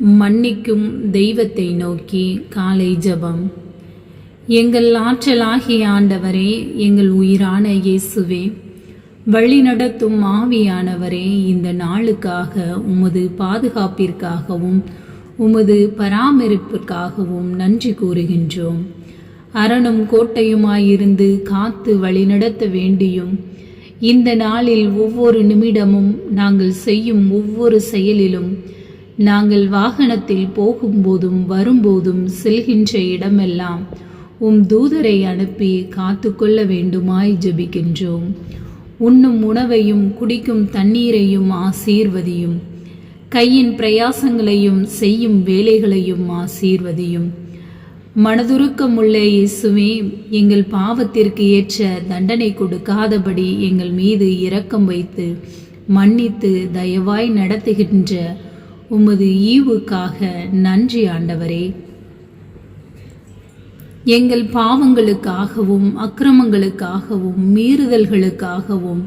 மன்னிக்கும் தெய்வத்தை நோக்கி காலை ஜெபம். எங்கள் ஆற்றலாகிய ஆண்டவரே எங்கள் உயிரான இயேசுவே வழிநடத்தும் ஆவியானவரே இந்த நாளுக்காக உமது பாதுகாப்பிற்காகவும் உமது பராமரிப்பிற்காகவும் நன்றி கூறுகின்றோம். அரணும் கோட்டையுமாயிருந்து காத்து வழிநடத்த வேண்டியும் இந்த நாளில் ஒவ்வொரு நிமிடமும் நாங்கள் செய்யும் ஒவ்வொரு செயலிலும் நாங்கள் வாகனத்தில் போகும்போதும் வரும்போதும் செல்கின்ற இடமெல்லாம் உம் தூதரை அனுப்பி காத்துக்கொள்ள வேண்டுமாய் ஜெபிக்கின்றோம். உண்ணும் உணவையும் குடிக்கும் தண்ணீரையும் ஆசீர்வதியும். கையின் பிரயாசங்களையும் செய்யும் வேலைகளையும் ஆசீர்வதியும். மனதுருக்கமுள்ள இயேசுவே எங்கள் பாவத்திற்கு ஏற்ற தண்டனை கொடுக்காதபடி எங்கள் மீது இரக்கம் வைத்து மன்னித்து தயவாய் நடத்துகின்ற உமது ஈவுக்காக நன்றி ஆண்டவரே. எங்கள் பாவங்களுக்காகவும் அக்கிரமங்களுக்காகவும் மீறுதல்களுக்காகவும்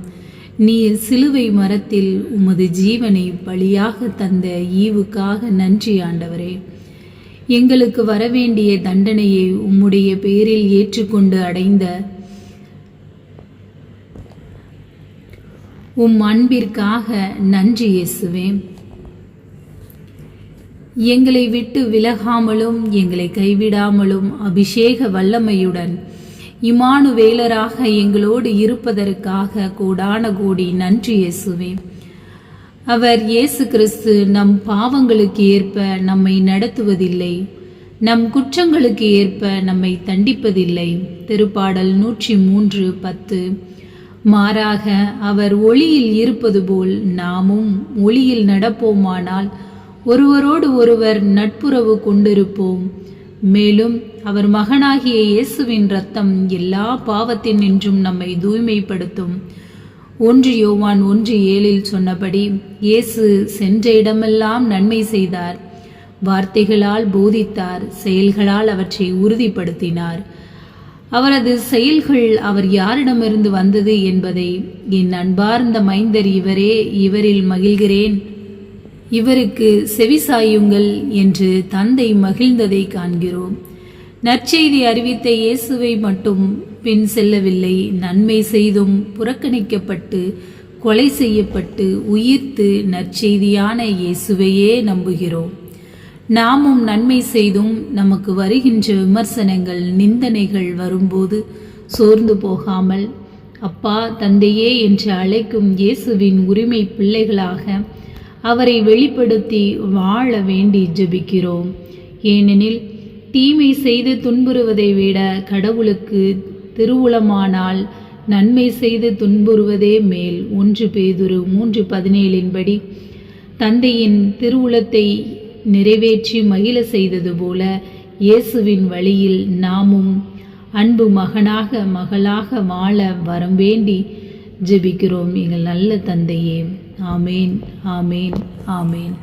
நீர் சிலுவை மரத்தில் உமது ஜீவனை பலியாக தந்த ஈவுக்காக நன்றி ஆண்டவரே. எங்களுக்கு வரவேண்டிய தண்டனையை உம்முடைய பேரில் ஏற்றுக்கொண்டு அடைந்த உம் அன்பிற்காக நன்றி இயேசுவேன் எங்களை விட்டு விலகாமலும் எங்களை கைவிடாமலும் அபிஷேக வல்லமையுடன் இமானுவேலராக எங்களோடு இருப்பதற்காக கோடான கோடி நன்றி இயேசுவே. அவர் இயேசு கிறிஸ்து நம் பாவங்களுக்கு ஏற்ப நம்மை நடத்துவதில்லை நம் குற்றங்களுக்கு ஏற்ப நம்மை தண்டிப்பதில்லை. திருப்பாடல் நூற்றி மூன்று பத்து. மாறாக அவர் ஒளியில் இருப்பது போல் நாமும் ஒளியில் நடப்போமானால் ஒருவரோடு ஒருவர் நட்புறவு கொண்டிருப்போம். மேலும் அவர் மகனாகிய இயேசுவின் ரத்தம் எல்லா பாவத்தினின்றும் நம்மை தூய்மைப்படுத்தும். ஒன்று யோவான் ஒன்று ஏழில் சொன்னபடி இயேசு சென்ற இடமெல்லாம் நன்மை செய்தார். வார்த்தைகளால் போதித்தார் செயல்களால் அவற்றை உறுதிப்படுத்தினார். அவரது செயல்கள் அவர் யாரிடமிருந்து வந்தது என்பதை என் அன்பார்ந்த மைந்தர் இவரே இவரில் மகிழ்கிறேன். இவருக்கு செவிசாயுங்கள் என்று தந்தை மகிழ்ந்ததை காண்கிறோம். நற்செய்தி அறிவித்த இயேசுவை மட்டும் பின் செல்லவில்லை. நன்மை செய்தும் புறக்கணிக்கப்பட்டு கொலை செய்யப்பட்டு உயிர்த்து நற்செய்தியான இயேசுவையே நம்புகிறோம். நாமும் நன்மை செய்தும் நமக்கு வருகின்ற விமர்சனங்கள் நிந்தனைகள் வரும்போது சோர்ந்து போகாமல் அப்பா தந்தையே என்று அழைக்கும் இயேசுவின் உரிமை பிள்ளைகளாக அவரை வெளிப்படுத்தி வாழ வேண்டி ஜெபிக்கிறோம். ஏனெனில் தீமை செய்து துன்புறுவதை விட கடவுளுக்கு திருவுளமானால் நன்மை செய்து துன்புறுவதே மேல். ஒன்று பேதுரு மூன்று பதினேழின்படி தந்தையின் திருவுளத்தை நிறைவேற்றி மகிழ செய்தது போல இயேசுவின் வழியில் நாமும் அன்பு மகனாக மகளாக வாழ வரம் வேண்டி ஜெபிக்கிறோம் எங்கள் நல்ல தந்தையே. ஆமேன் ஆமேன் ஆமேன்.